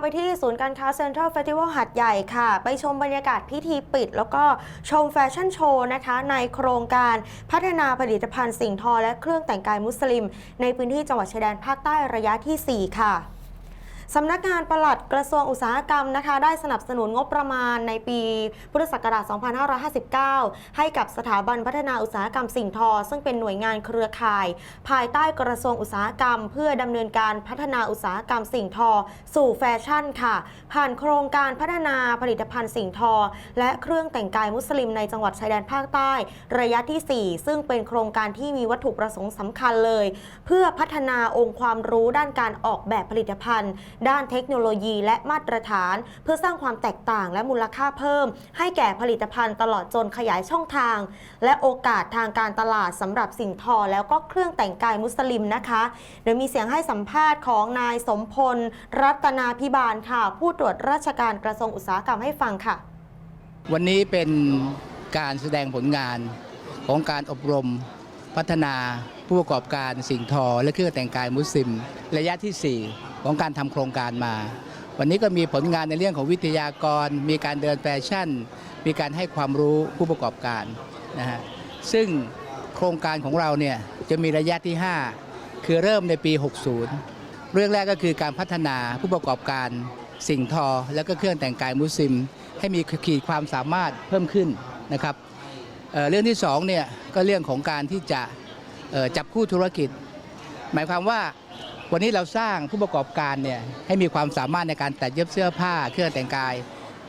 ไปที่ศูนย์การค้าเซ็นทรัลเฟสติวัลหัดใหญ่ค่ะ ไปชมบรรยากาศพิธีปิด แล้วก็ชมแฟชั่นโชว์นะคะ ในโครงการพัฒนาผลิตภัณฑ์สิ่งทอและเครื่องแต่งกายมุสลิม ในพื้นที่จังหวัดชายแดนภาคใต้ระยะทีสี่4 ค่ะ สำนักงานปลัดกระทรวงอุตสาหกรรมนะคะ ได้สนับสนุนงบประมาณในปีพุทธศักราช 2559 ให้กับสถาบันพัฒนาอุตสาหกรรมสิ่งทอ ซึ่งเป็นหน่วยงานเครือข่าย ภายใต้กระทรวงอุตสาหกรรม เพื่อดำเนินการพัฒนาอุตสาหกรรมสิ่งทอ สู่แฟชั่นค่ะ ผ่านโครงการพัฒนาผลิตภัณฑ์สิ่งทอ และเครื่องแต่งกายมุสลิมในจังหวัดชายแดนภาคใต้ ระยะทีสี่4 ซึ่งเป็นโครงการที่มีวัตถุประสงค์สำคัญเลย เพื่อพัฒนาองค์ความรู้ด้านการออกแบบผลิตภัณฑ์ด้านเทคโนโลยีและมาตรฐาน เพื่อสร้างความแตกต่างและมูลค่าเพิ่ม ให้แก่ผลิตภัณฑ์ตลอดจนขยายช่องทาง และโอกาสทางการตลาดสำหรับสิ่งทอแล้วก็เครื่องแต่งกายมุสลิมนะคะเดี๋ยวมีเสียงให้สัมภาษณ์ของนายสมพล รัตนาพิบาลค่ะ ผู้ตรวจราชการกระทรวงอุตสาหกรรมให้ฟังค่ะ วันนี้เป็นการแสดงผลงานของการอบรมพัฒนาผู้ประกอบการสิ่งทอ และเครื่องแต่งกายมุสลิม ระยะทีสี่4 ของการทำโครงการมา วันนี้ก็มีผลงานในเรื่องของวิทยากร มีการเดินแฟชั่น มีการให้ความรู้ผู้ประกอบการนะฮะซึ่งโครงการของเราเนี่ยจะมีระยะที่ 5 คือเริ่มในปี 60 เรื่องแรกก็คือการพัฒนาผู้ประกอบการสิ่งทอ และก็เครื่องแต่งกายมุสลิม ให้มีขีดความสามารถเพิ่มขึ้นนะครับเเรื่องที่สองเนี่ยก็เรื่องของการที่จะจับคู่ธุรกิจ หมายความว่า วันนี้เราสร้างผู้ประกอบการเนี่ยให้มีความสามารถในการตัดเย็บเสื้อผ้าเครื่องแต่งกาย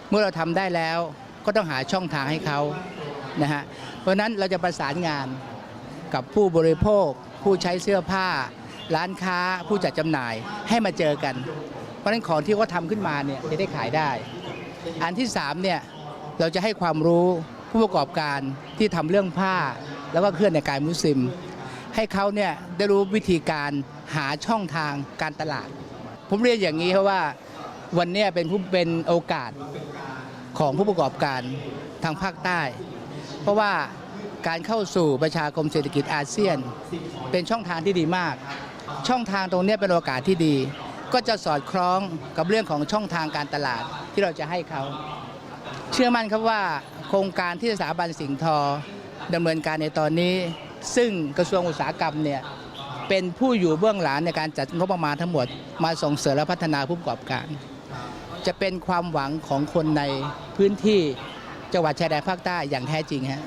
เมื่อเราทำได้แล้วก็ต้องหาช่องทางให้เขานะฮะเพราะนั้นเราจะประสานงานกับผู้บริโภค ผู้ใช้เสื้อผ้า ร้านค้า ผู้จัดจำหน่ายให้มาเจอกัน เพราะนั้นของที่เขาทำขึ้นมาเนี่ยจะได้ขายได้ อันที่3เนี่ยเราจะให้ความรู้ผู้ประกอบการที่ทำเรื่องผ้า แล้วก็เครื่องในงกายมุสลิม ให้เขาเนี่ยได้รู้วิธีการหาช่องทางการตลาด ผมเรียนอย่างนี้เพราะว่าวันนี้เป็นผู้เป็นโอกาสของผู้ประกอบการทางภาคใต้ เพราะว่าการเข้าสู่ประชาคมเศรษฐกิจอาเซียน เป็นช่องทางที่ดีมาก ช่องทางตรงนี้เป็นโอกาสที่ดี ก็จะสอดคล้องกับเรื่องของช่องทางการตลาดที่เราจะให้เขา เชื่อมั่นครับว่าโครงการที่สถาบันสิงห์ทอดำเนินการในตอนนี้ ซึ่งกระทรวงอุตสาหกรรมเนี่ยเป็นผู้อยู่เบื้องหลังในการจัดงบประมาณทั้งหมด มาส่งเสริมและพัฒนาผู้ประกอบการ จะเป็นความหวังของคนในพื้นที่จังหวัดชายแดนภาคใต้อย่างแท้จริงฮะ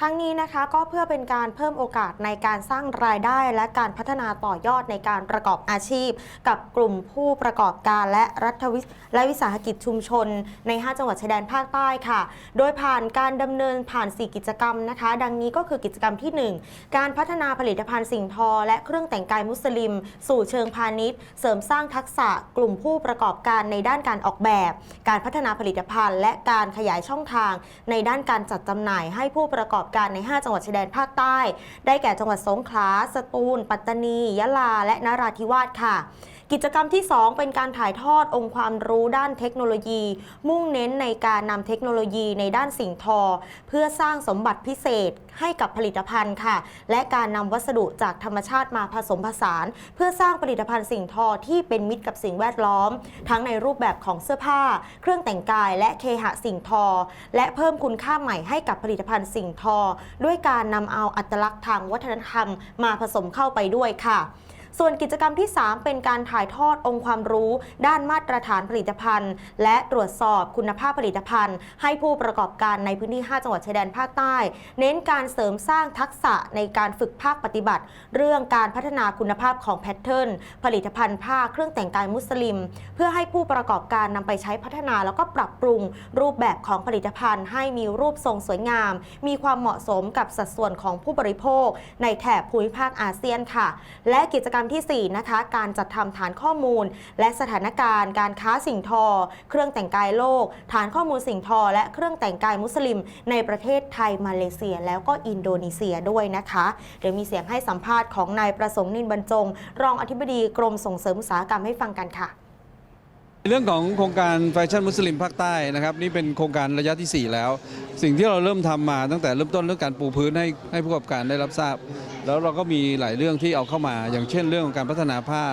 ทั้งนี้นะคะก็เพื่อเป็นการเพิ่มโอกาสในการสร้างรายได้ และการพัฒนาต่อยอดในการประกอบอาชีพ กับกลุ่มผู้ประกอบการและรัฐวิและวิสาหกิจชุมชน ใน 5 จังหวัดชายแดนภาคใต้ค่ะ โดยผ่านการดำเนินผ่าน 4 กิจกรรมนะคะ ดังนี้ก็คือกิจกรรมที่ 1 การพัฒนาผลิตภัณฑ์สิ่งทอ และเครื่องแต่งกายมุสลิม สู่เชิงพาณิชย์ เสริมสร้างทักษะกลุ่มผู้ประกอบการในด้านการออกแบบ การพัฒนาผลิตภัณฑ์ และการขยายช่องทาง ในด้านการจัดจำหน่ายให้ผู้ประกอบการใน 5 จังหวัดชายแดนภาคใต้ ได้แก่จังหวัดสงขลา สตูล ปัตตานี ยะลา และนราธิวาสค่ะกิจกรรมที่ 2 เป็นการถ่ายทอดองค์ความรู้ด้านเทคโนโลยี มุ่งเน้นในการนำเทคโนโลยีในด้านสิ่งทอ เพื่อสร้างสมบัติพิเศษให้กับผลิตภัณฑ์ค่ะ และการนำวัสดุจากธรรมชาติมาผสมผสาน เพื่อสร้างผลิตภัณฑ์สิ่งทอที่เป็นมิตรกับสิ่งแวดล้อม ทั้งในรูปแบบของเสื้อผ้า เครื่องแต่งกาย และเคหะสิ่งทอ และเพิ่มคุณค่าใหม่ให้กับผลิตภัณฑ์สิ่งทอ ด้วยการนำเอาอัตลักษณ์ทางวัฒนธรรมมาผสมเข้าไปด้วยค่ะ ส่วนกิจกรรมที่ 3 เป็นการถ่ายทอดองค์ความรู้ ด้านมาตรฐานผลิตภัณฑ์ และตรวจสอบคุณภาพผลิตภัณฑ์ ให้ผู้ประกอบการในพื้นที่ 5 จังหวัดชายแดนภาคใต้ เน้นการเสริมสร้างทักษะในการฝึกภาคปฏิบัติ เรื่องการพัฒนาคุณภาพของแพทเทิร์นผลิตภัณฑ์ผ้าเครื่องแต่งกายมุสลิม เพื่อให้ผู้ประกอบการนำไปใช้พัฒนาแล้วก็ปรับปรุง รูปแบบของผลิตภัณฑ์ ให้มีรูปทรงสวยงาม มีความเหมาะสมกับสัดส่วนของผู้บริโภค ในแถบภูมิภาคอาเซียนค่ะ และกิจกรรมทีสี่ 4 นะคะ การจัดทำฐานข้อมูล และสถานการณ์ การค้าสิ่งทอ เครื่องแต่งกายโลก ฐานข้อมูลสิ่งทอ และเครื่องแต่งกายมุสลิม ในประเทศไทยมาเลเซีย แล้วก็อินโดนีเซียด้วยนะคะ เดี๋ยวมีเสียงให้สัมภาษณ์ของนายประสงค์นินบรรจง รองอธิบดีกรมส่งเสริมอุตสาหกรรมให้ฟังกันค่ะเรื่องของโครงการแฟชั่นมุสลิมภาคใต้นะครับนี่เป็นโครงการระยะที่ 4 แล้ว สิ่งที่เราเริ่มทำมาตั้งแต่เริ่มต้นเรื่องการปูพื้นให้ให้ผู้ประกอบการได้รับทราบ แล้วเราก็มีหลายเรื่องที่เอาเข้ามา อย่างเช่นเรื่องของการพัฒนาผ้า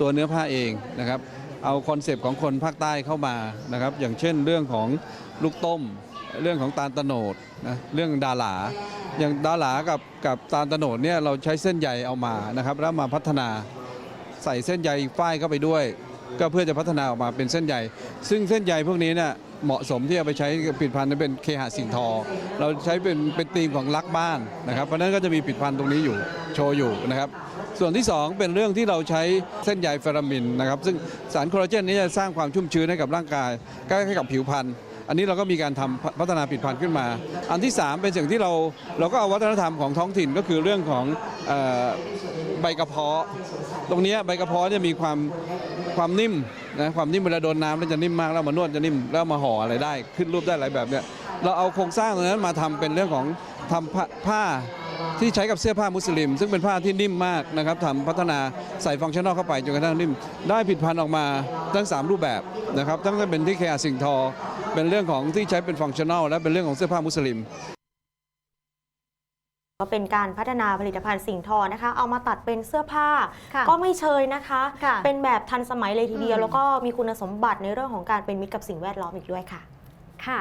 ตัวเนื้อผ้าเองนะครับ เอาคอนเซปต์ของคนภาคใต้เข้ามานะครับ อย่างเช่นเรื่องของลูกต้ม เรื่องของตาลตโนดนะเรื่องดาหลา อย่างดาหลากับกับตาลตโนดเนี่ยเราใช้เส้นใยเอามานะครับ แล้วมาพัฒนาใส่เส้นใยฝ้ายเข้าไปด้วย ก็เพื่อจะพัฒนาออกมาเป็นเส้นใยซึ่งเส้นใยพวกนี้เนี่ย เหมาะสมที่จะไปใช้ผลิตภัณฑ์ที่เป็นเคหะสิ่งทอ เราใช้เป็นเป็นธีมของรักบ้านนะครับ เพราะนั้นก็จะมีผลิตภัณฑ์ตรงนี้อยู่โชว์อยู่นะครับ ส่วนที่ 2 เป็นเรื่องที่เราใช้เส้นใยเฟรามินนะครับ ซึ่งสารโคลลาเจนนี้จะสร้างความชุ่มชื้นให้กับร่างกายก็ให้กับผิวพรรณอันนี้เราก็มีการทำพัฒนาผลิตภัณฑ์ขึ้นมา อันที่ 3 เป็นสิ่งที่เราเราก็เอาวัฒนธรรมของท้องถิ่นก็คือเรื่องของออใบกระเพาะ ตรงนี้ใบกระเพาะเนี่ยมีความความนิ่ม นะความนิ่มเวลาโดนน้ำแล้วจะนิ่มมากแล้วมานวดจะนิ่มแล้วมาห่ออะไรได้ ขึ้นรูปได้หลายแบบเนี่ยเราเอาโครงสร้างตรงนั้นมาทำเป็นเรื่องของทำผ้าผ้าที่ใช้กับเสื้อผ้ามุสลิม ซึ่งเป็นผ้าที่นิ่มมากนะครับทำพัฒนาใส่ฟังก์ชันนอลเข้าไปจนกระทั่งนิ่ม ได้ผิดพันธ์ออกมาทั้ง 3 รูปแบบนะครับทั้งเป็นที่แคร์สิ่งทอ เป็นเรื่องของที่ใช้เป็นฟังก์ชันนอลและเป็นเรื่องของเสื้อผ้ามุสลิม ก็เป็นการพัฒนาผลิตภัณฑ์สิ่งทอนะคะ เอามาตัดเป็นเสื้อผ้า ค่ะก็ไม่เชยนะคะ ค่ะเป็นแบบทันสมัยเลยทีเดียว อืม แล้วก็มีคุณสมบัติในเรื่องของการเป็นมิตรกับสิ่งแวดล้อมอีกด้วยค่ะ ค่ะ